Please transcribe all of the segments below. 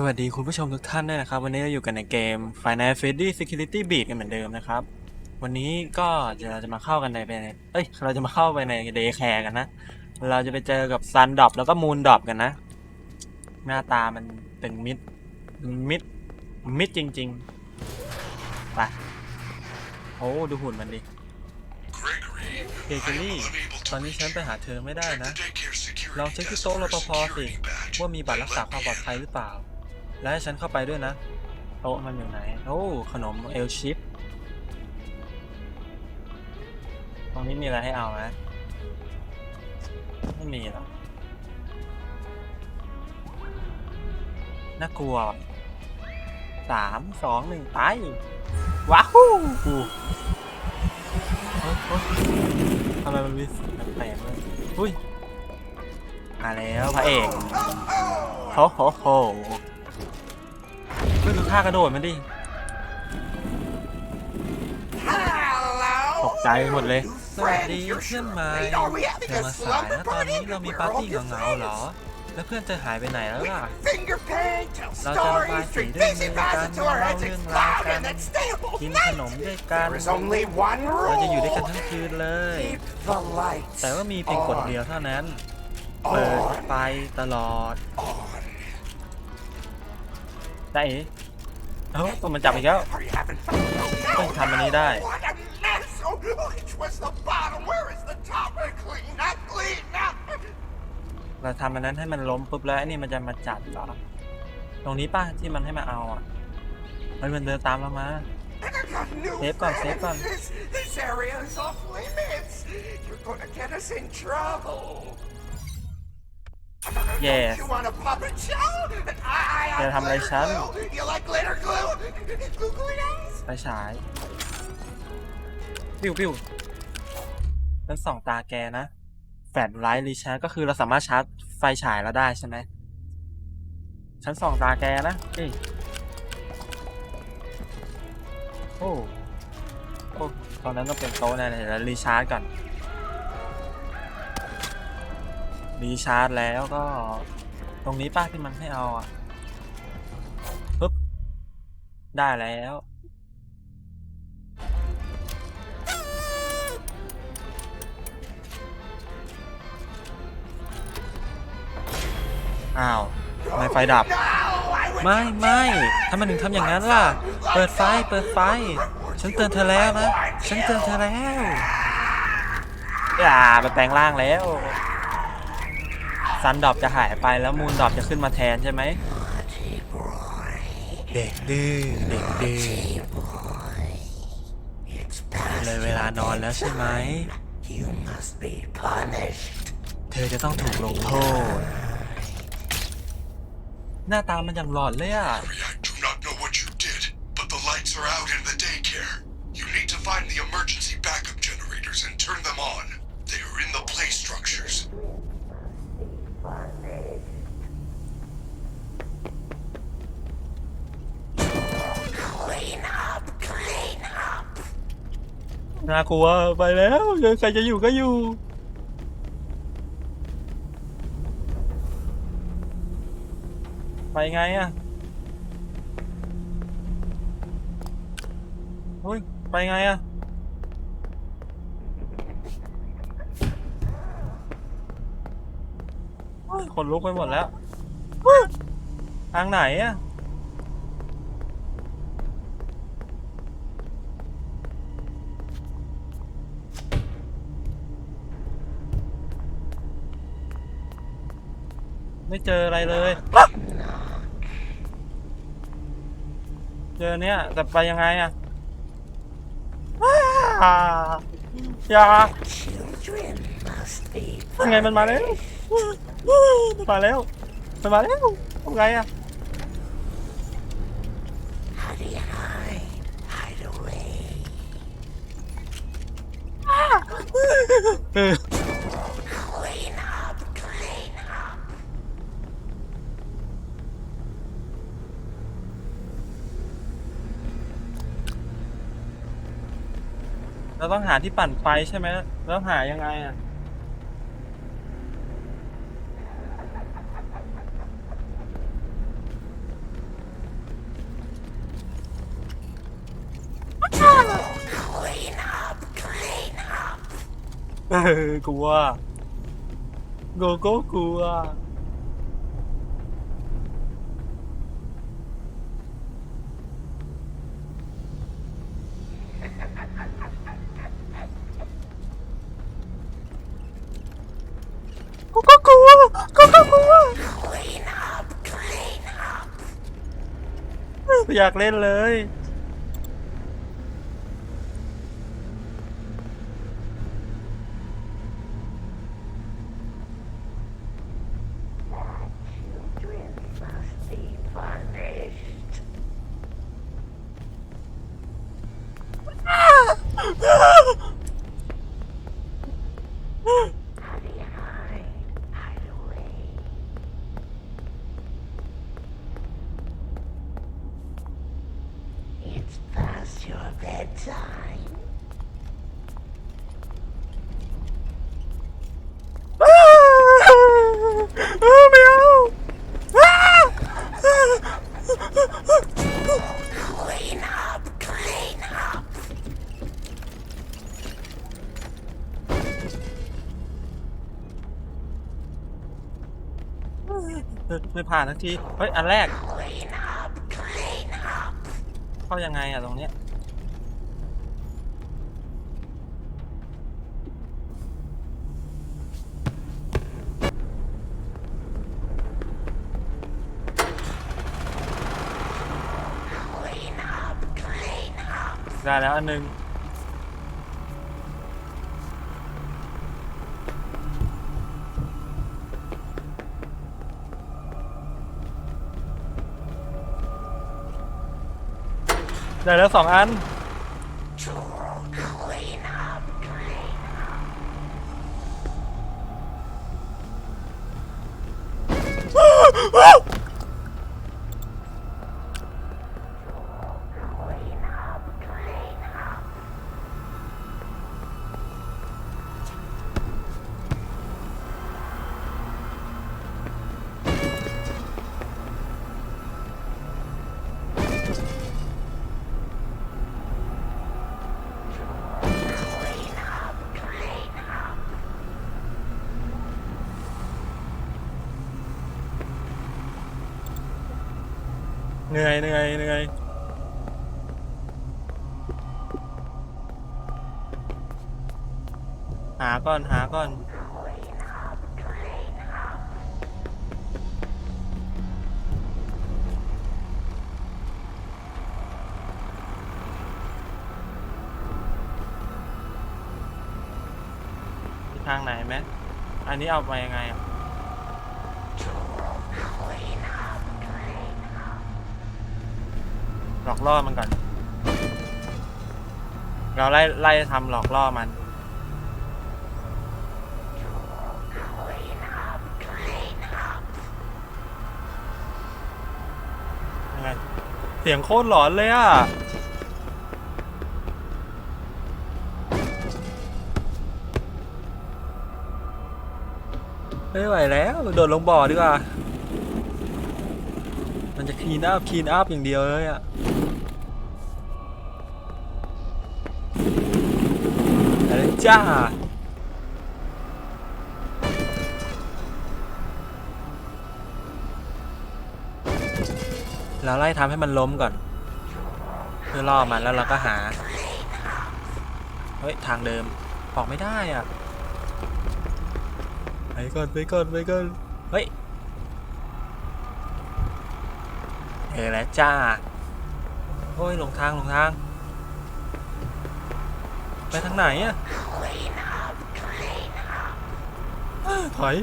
สวัสดีคุณผู้ชมทุกท่านด้วยนะครับ วันนี้เราอยู่กันในเกม Final Fantasy Security Beat กันเหมือนเดิมนะครับ วันนี้ก็จะเราจะมาเข้ากันในในเอ้ย เราจะมาเข้าไปใน Day Care กันนะ เราจะไปเจอกับ Sun Drop แล้วก็ Moon Drop กันนะ หน้าตามันเป็นมิด มิด มิดจริงๆไปโอ้ดูหุ่นมันดิ Gregory, เกเกอรี่ตอนนี้ฉันไปหาเธอไม่ได้นะ the daycare security ลองเช็คที่โต๊ะรปภสิ security badge ว่ามีบัตรรักษาความปลอดภัยหรือเปล่า และให้ฉันเข้าไปด้วยนะโต๊ะมันอยู่ไหน โอ้ขนมเอลชิปตรงนี้มีอะไรให้เอาไหมไม่มีหรอกน่ากลัวสามสองหนึ่งไปว้าวเฮ้ยเฮ้ยทำไมมันมีสียงแปลกๆเลยอุ้ยมาแล้วพระเอกโฮโฮโฮเพื่อดู ท่ากระโดดมันดิตกใจหมดเลย สวัสดีเพื่อนใหม่เธอมาสายนะตอนนี้เรามีปาร์ตี้เหงาๆเหรอ แล้วเพื่อนเธอหายไปไหนแล้วล่ะ Finger paint, tell เราจะระบาย stories, สี drink ด้วย busy มือกัน passes to เล่า our heads เรื่อง explode ราวกัน and then stay up all กินข night. นมด้วยกัน There is only one เราจะอยู่ด้วยกัน rule. ทั้งคืนเลย Keep the lights แต่ว่ามีเพียงกฎเดียวเท่านั้น เปิดไฟตลอด on. ได้เอ๋เอ้าตัวมันจับอีกแล้ว Are you having fun? Oh, no, ต้องทำอันนี้ได้ What a mess! Oh, which was the bottom? Where is the top? Clean up, clean up. เราทำอันนั้นให้มันล้มปุ๊บแล้วไอ้นี่มันจะมาจับเหรอ ตรงนี้ป่ะที่มันให้มาเอาอะมันมันเดินตามเรามา And I got new Save on, save on. friends. This, this area is off limits. You're gonna get us in trouble. Yes. You want a puppet show? I, I have จะทำอะไร glitter ฉัน glue. You like glitter glue? Googly eyes? ไฟฉายปิ้วปิ้วฉันส่องตาแกนะ แฟลชไลท์รีชาร์จก็คือเราสามารถชาร์จไฟฉายเราได้ใช่ไหมฉันส่องตาแกนะเอ้ยโอ้โอ้ตอนนั้นต้องเป็นโต๊ะแน่เลยแล้วรีชาร์จก่อน รีชาร์จแล้วก็ ตรงนี้ป้าที่มันให้เอาอะปึ๊บ ได้แล้ว อ้าวทำไมไฟดับ ไม่ไม่ทำไมถึงทำอย่างนั้นล่ะ เปิดไฟเปิดไฟ ฉันเตือนเธอแล้วนะ ฉันเตือนเธอแล้วอย่าไปแปลงร่างแล้ว ซันดรอปจะหายไปแล้วมูนดรอปจะขึ้นมาแทนใช่ไหมเด็กดื้อเด็กดื้อเลยเวลานอนแล้วใช่ไหม You must be punished. เธอจะต้องถูกลงโทษ หน้าตามันอย่างหลอนเลยอะ I do not know what you did, but the lights are out in the daycare. You need to find the emergency backup generators and turn them on. They are in the play structures. น่ากลัวไปแล้วใครจะอยู่ก็อยู่ ไปไงอะเฮ้ยไปไงอะเฮ้ยขนลุกไปหมดแล้วทางไหนอะ ไม่เจออะไรเลย เจอเนี่ยแต่ไปยังไงอะอย่ายังไงมันมาแล้ว มันมาแล้ว มันมาแล้วทำไงอะ ที่ปั่นไฟใช่ไหมแล้วหายังไงอะเออกลัวโกโก้กลัว อยากเล่นเลย It's past your bedtime. ไม่เอา Clean up, clean up. ไม่ผ่านทักทีเฮ้ยอันแรกเข้ายังไงอะตรงเนี้ยได้แล้วอันหนึ่ง ได้แล้วสองอัน เหนื่อยเหนื่อยเหนื่อยหาก่อนหาก่อนทางไหนไหมอันนี้เอาไปยังไงอะ หลอกล่อมันก่อน เราไล่ไล่ทำหลอกล่อมัน ยังไง เสียงโคตรหลอนเลยอะ ไม่ไหวแล้ว โดดลงบ่อดีกว่า มันจะคลีนอัพคลีนอัพอย่างเดียวเลยอะ จ้า เราไล่ทำให้มันล้มก่อน เพื่อล่อมันแล้วเราก็หา เฮ้ย ทางเดิม ออกไม่ได้อะ ไปก่อนไปก่อนไปก่อน เฮ้ยเออแล้วจ้า โอ้ยหลงทางหลงทาง ไปทางไหนอะถอย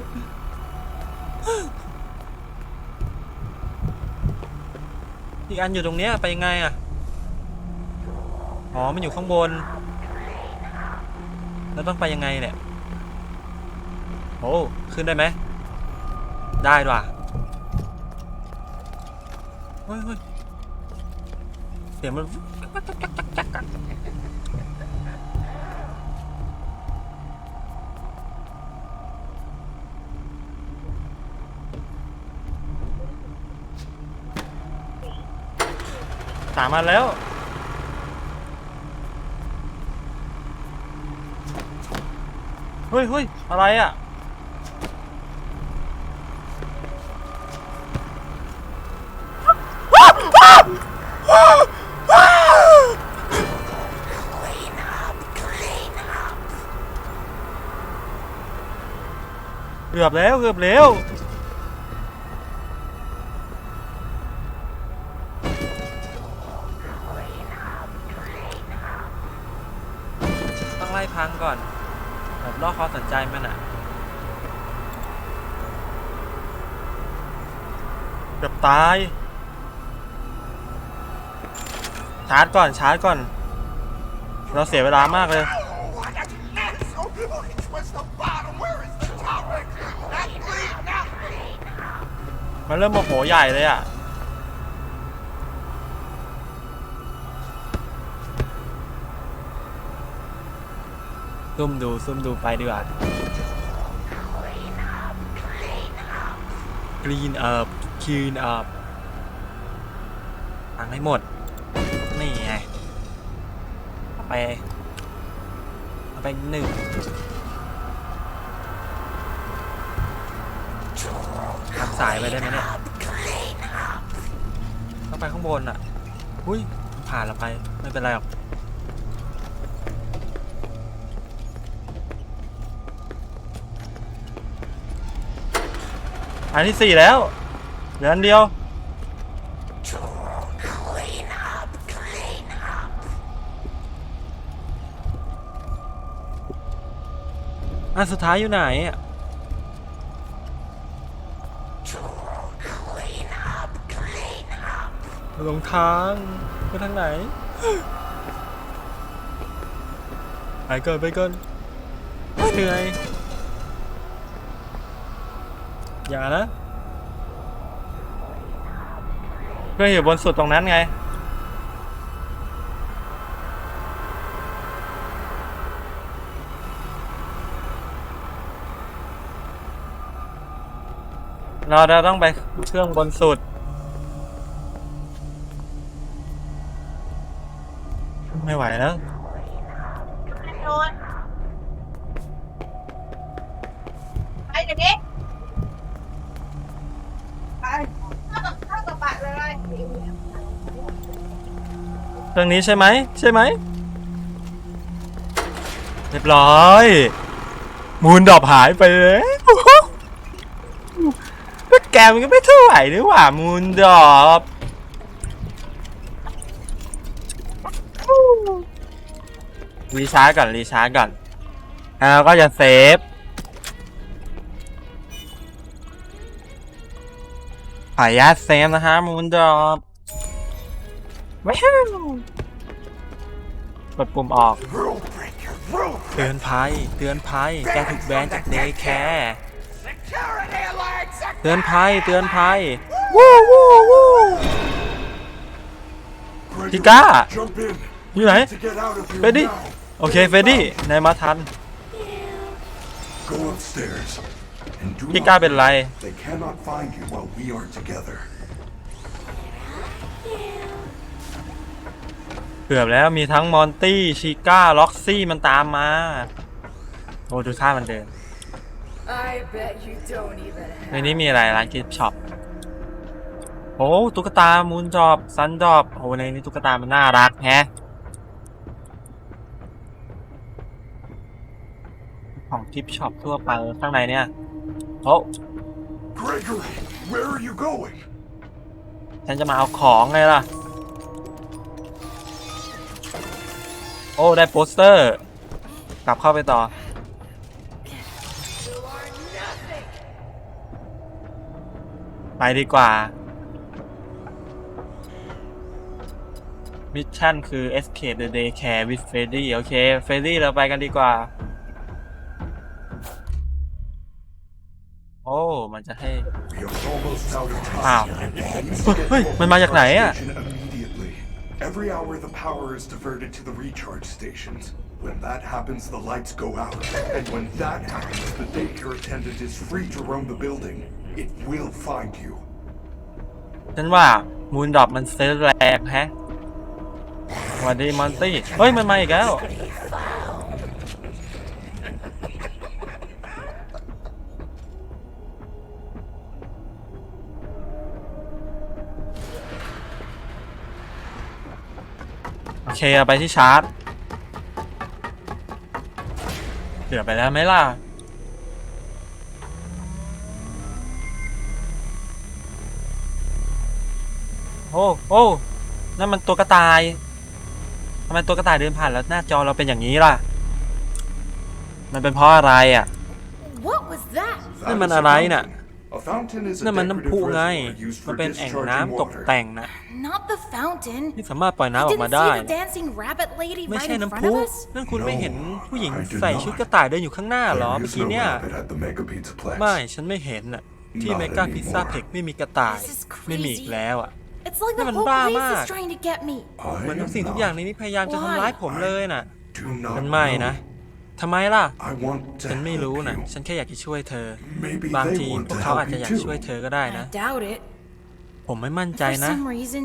อีกอันอยู่ตรงเนี้ยไปยังไงอะอ๋อ มันอยู่ข้างบน แล้วต้องไปยังไงเนี่ยโอ้ขึ้นได้ไหม ได้ด้วยเฮ้ยเฮ้ยเสียงมัน สามอันแล้ว เฮ้ยเฮ้ยอะไรอะ เกือบแล้วเกือบแล้ว ไล่พังก่อนแบบล่อความสนใจมันอะเกือบตาย ชาร์จก่อนชาร์จก่อน เราเสียเวลามากเลย มันเริ่มโมโหใหญ่เลยอะ ซุ่มดูซุ่มดูไปดีกว่า clean up clean up พังให้หมด นี่ไงไปเอาไปหนึ่งทำสายไปได้ไหมเนี่ยต้องไปข้างบนอะ อุ้ยผ่านเราไป ไม่เป็นไรหรอก อันที่สี่แล้วเหลืออันเดียว อันสุดท้ายอยู่ไหนอะหลงทางไปทางไหนไปก่อนไปก่อนเหนื่อย อย่านะเพื่อนอยู่บนสุดตรงนั้นไง เราจะต้องไปเครื่องบนสุด ไม่ไหวแล้ว โดนไปเดี๋ยวนี้ไปเข้ากับเข้ากับบัตรเลย เค รื่องนี้ใช่ไหมใช่ไหมเรียบร้อย มูลดอบหายไปแล้วแกมันก็ไม่เท่าไหร่นี่หว่ามูลดอบรีชาร์จก่อนรีชาร์จก่อนแล้วก็จะเซฟขออนุญาตเซฟนะฮะมูลดอบว้าว กดปุ่มออก Rule breaker, rule เตือนภัย เตือนภัย แกถูกแบนจากเดย์แคร์ Security alert! เตือนภัย เตือนภัย วู้วู้วู้ Chica! Jump in. อยู่ไหน To get out of here เฟรดดี้ now. โอเค เฟรดดี้ นายมาทัน Go upstairs. And do พี่ก้าเป็นไร เกือบแล้วมีทั้งมอนตี้ชิก้าล็อกซี่มันตามมาโอ้ดูท่ามันเดิน I bet you don't even ใน have นี้มีอะไรร้านกิฟช็อปโอ้ตุ๊กตามูนจอบซันจอบโอ้ในนี้ตุ๊กตามันน่ารักแฮะของกิฟช็อปทั่วไปข้างในเนี่ยโอ้ Gregory, where are you going? ฉันจะมาเอาของไงล่ะ โอ้ ได้โปสเตอร์ กลับเข้าไปต่อ ไปดีกว่า มิชชั่นคือ Escape the Daycare with Freddy โอเคเฟรดี้เราไปกันดีกว่า โอ้ มันจะให้ อ้าว เฮ้ย มันมาจากไหนอะ Every hour the power is diverted to the recharge stations. When that happens, the lights go out. And when that happens, the daycare attendant is free to roam the building. It will find you. ฉันว่ามูนดอบมันเซตแรงแฮะสวัสดีมอนตี้ เฮ้ย มันมาอีกแล้ว เคเอาไปที่ชาร์จเกือบไปแล้วไหมล่ะ โอ้โอ้นั่นมันตัวกระต่ายทำไมตัวกระต่ายเดินผ่านแล้วหน้าจอเราเป็นอย่างนี้ล่ะ มันเป็นเพราะอะไรอะ What was that? That นั่นมัน is a อะไรน่ะ fountain. A fountain is a นั่นมันน้ำพุ decorative ไง reservoir used มัน for เป็นแอ่ง discharging น้ำตก water. แต่งนะ Not the fountain. ที่สามารถปล่อยน้ำออกมา Didn't ได้ see the dancing rabbit lady ไม่ right ใช่ in น้ำ front พุ of us? นั่นคุณไม่เห็นผู้หญิง I did ใส่ not. ชุดกระต่ายเดินอยู่ข้างหน้าเหรอ There เมื่อ is กี้ no เนี่ย rabbit at the Mega Pizzaplex. ไม่ ฉันไม่เห็นอะ ที่ Not เมกาพิซซ่า anymore. เพ็กไม่มีกระต่าย This is ไม่มีอีก crazy. แล้วอะ It's like the Naman whole ba, place ma? is trying to get me. I เหมือนทุก am สิ่งทุกอย่างใน not. นี้พยายามจะทำร้ายผมเลยน่ะ Do มัน not ไม่นะ know. ทำไมล่ะ I want to ฉันไม่รู้ help นะ you. ฉันแค่อยากจะช่วยเธอ Maybe บาง they ที want พวก to เขาอาจ help จะ you อยากช่วย too. เธอก็ได้นะ I doubt it. ผมไม่มั่นใจ For นะ some reason,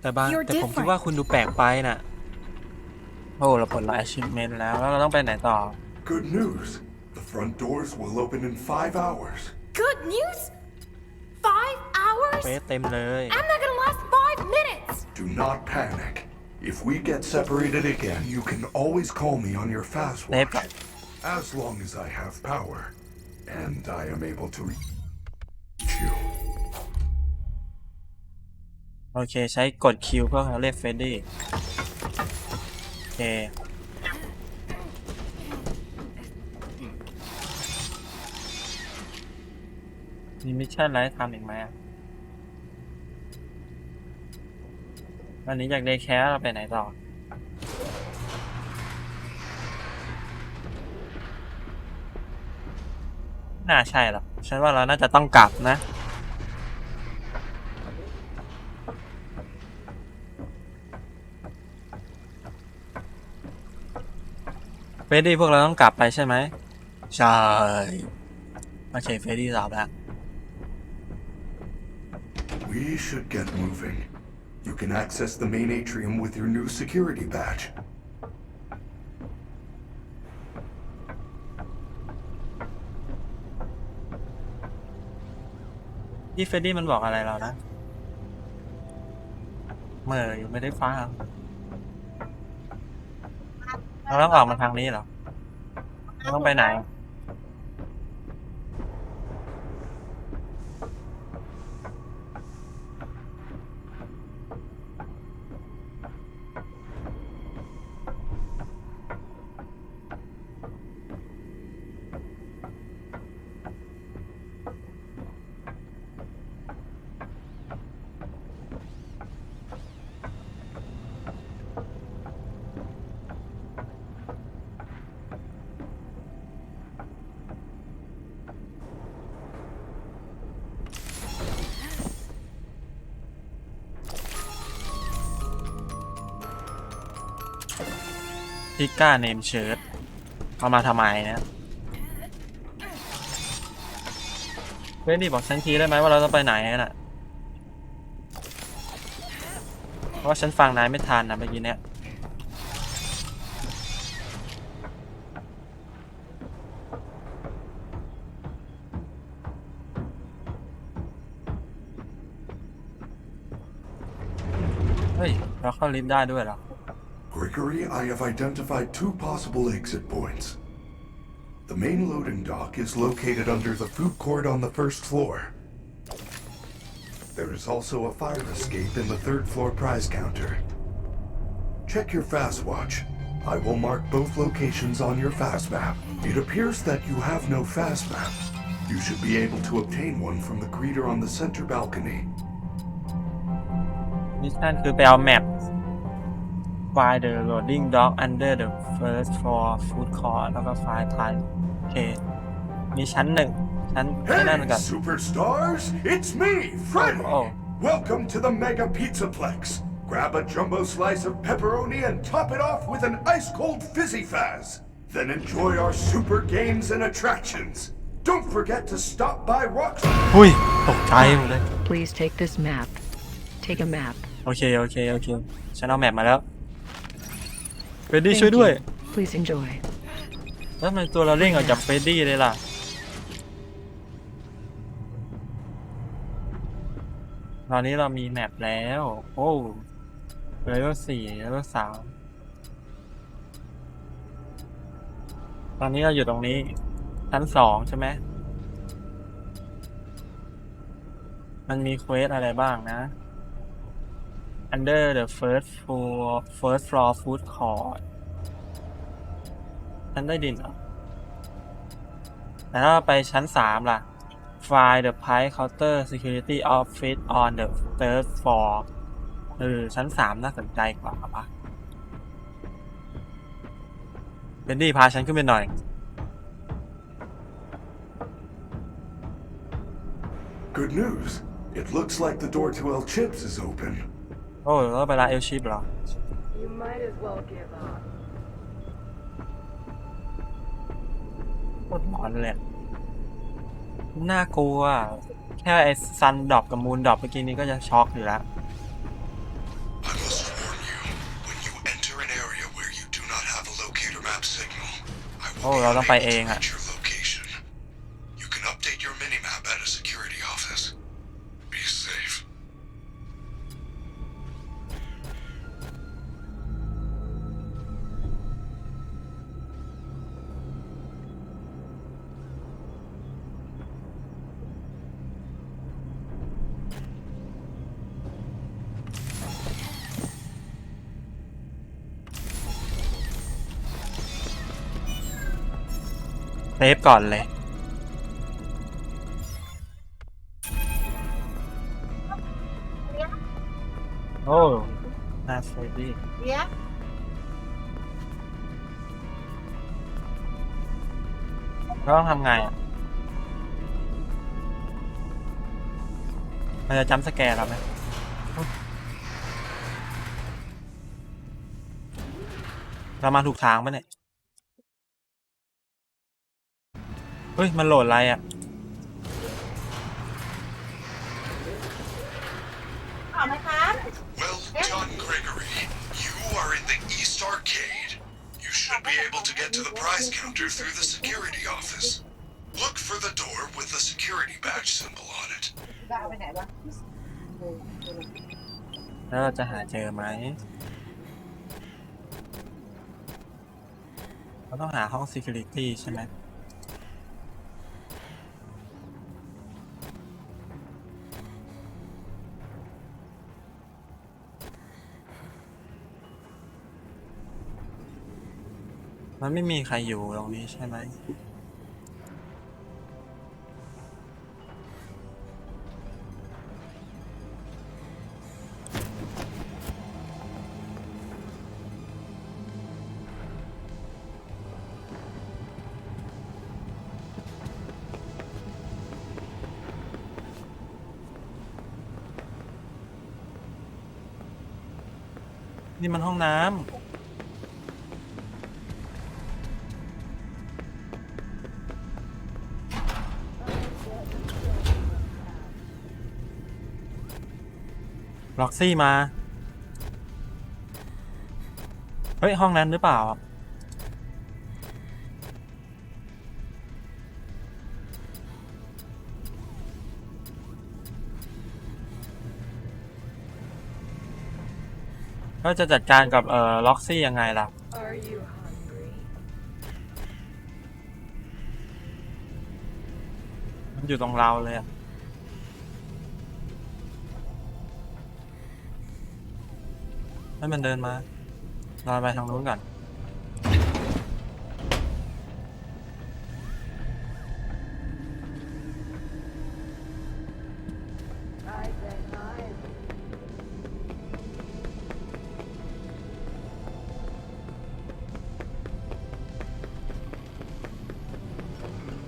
แต่บาง You're แต่ผมคิด different. ว่าคุณดูแปลกไปน่ะ โอ้เราปลดล็อก achievement แล้ว แล้วเราต้องไปไหนต่อ Good news. The front doors will open in five hours. good news? Five hours? เฟสเต็มเลย I'm not gonna last five minutes. Do not panic. If we get separated again, you can always call me on your fast เซฟ watch. ก่อน As long as I have power. And I am able to reach you. โอเค ใช้กดคิวเพื่อเรียกเฟรดดี้โอเค มีมิชชั่นอะไรให้ทำอีกไหมอะ วันนี้จากเดย์แคสเราไปไหนต่อ น่าใช่หรอกฉันว่าเราน่าจะต้องกลับนะ เฟรดดี้พวกเราต้องกลับไปใช่ไหม ใช่โอเคเฟรดดี้ตอบแล้ว We should get moving. You can access the main atrium with your new security badge. พี่เฟรดดี้มันบอกอะไรเรานะเหมื่ออยู่ไม่ได้ฟังเราต้องออกมาทางนี้เหรอเราต้องไปไหน พิก้าเนมเชิร์ตเอามาทำไมนะเวนดี้บอกฉันทีได้ไหมว่าเราต้องไปไหนน่ะ เพราะว่าฉันฟังนายไม่ทันนะเมื่อกี้เนี่ยเฮ้ย เราเข้าลิฟต์ได้ด้วยเหรอ Gregory, I have identified two possible exit points. The main loading dock is located under the food court on the first floor. There is also a fire escape in the third floor prize counter. Check your fast watch. I will mark both locations on your fast map. It appears that you have no fast map. You should be able to obtain one from the greeter on the center balcony. มิชชั่นคือไปเอาแมป Find the loading dock under the first floor food court แล้วก็ Find time โอเค มีชั้นหนึ่ง ชั้นไอ้นั่น Hey, ก่อน superstars! It's me, Freddy! Oh. Welcome to the Mega Pizzaplex. Grab a jumbo slice of pepperoni and top it off with an ice cold fizzy fizz. Then enjoy our super games and attractions. Don't forget to stop by Rockstar. หุ้ย ตกใจหมดเลย Please take this map. Take a map. โอเค โอเค โอเค ฉันเอาแมปมาแล้วเฟ รดดี้ช่วยด้วยแล้วทำไมตัวเราเร่งออกจากเฟรดดี้เลยล่ะ ตอนนี้เรามีแมปแล้ว โอ้เลเวลสี่เลเวลสามตอนนี้เราอยู่ตรงนี้ ชั้นสองใช่ไหม มันมีเควสอะไรบ้างนะ Under the first floor first floor food court ชั้นใต้ดินเหรอแต่ถ้าไปชั้นสามล่ะ Find the price counter security office on the third floor เออชั้นสามน่าสนใจกว่าปะเบนดี้พาฉันขึ้นไปหน่อย Good news. It looks like the door to El Chips is open. โอ้แล้วไปร้านเอลชิปเหรอ You might as well give up. โคตรร้อนเลยอะน่ากลัวแค่ไอ้ซันดรอปกับมูนดรอปเมื่อกี้นี้ก็จะช็อกอยู่แล้ว I must warn you, when you enter an area where you do not have a locator map signal, I will Oh, be เราต้องไป unable เอ to งอะ reach ฟก่อนเลย โอ้น่าเซฟดีเดี๋ยวแล้วต้องทำไงอะมันจะจำสแกนเราไหมเรามาถูกทางปะเนี่ย เฮ้ย มันโหลดอะไรอะเอาไหมครับ Well done, Gregory. You are in the East Arcade. You should be able to get to the prize counter through the security office. Look for the door with the security badge symbol on it. จะเอาไปไหนวะแล้วเราจะหาเจอไหมเราต้องหาห้อง security ใช่ไหม มันไม่มีใครอยู่ตรงนี้ใช่ไหมนี่มันห้องน้ำ ล็อกซี่มา เฮ้ย ห้องนั้นหรือเปล่า ก็จะจัดการกับ เอ่อ ล็อกซี่ยังไงล่ะ Are you hungry? มันอยู่ตรงเราเลยอะ ให้มันเดินมาเราไปทางนู้นก่อน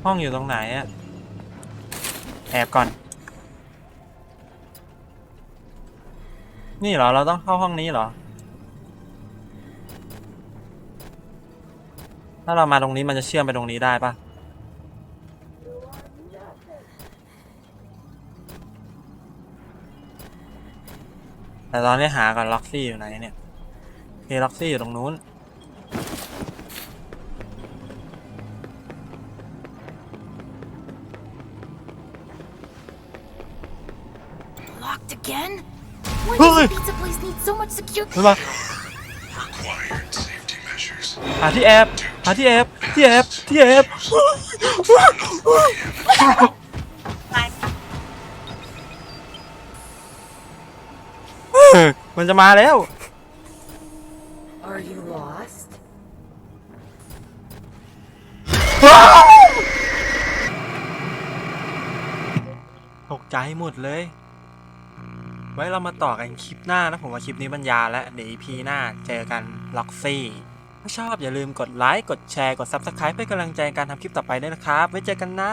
ห้องอยู่ตรงไหนอะแอบก่อน นี่เหรอ เราต้องเข้าห้องนี้เหรอ ถ้าเรามาตรงนี้มันจะเชื่อมไปตรงนี้ได้ปะแต่ตอนนี้หาก่อนล็อกซี่อยู่ไหนเนี่ยโอเคล็อกซี่อยู่ตรงนู้น Locked again? Why Hey! does the pizza place need so much security? รู้ปะ Required safety measures. หาที่แอบ Due หาที่แอบที่แอบที่แอบมันจะมาแล้ว Are you lost? ตกใจหมดเลย ไว้เรามาต่อกันคลิปหน้านะผมว่าคลิปนี้บรรยายแล้วเดี๋ยว EP หน้าเจอกันล็อกซี่ ถ้าชอบอย่าลืมกดไลค์ กดแชร์ กด Subscribe เพื่เป็นกำลังใจในการทำคลิปต่อไปด้วยนะครับ ไว้เจอกันนะ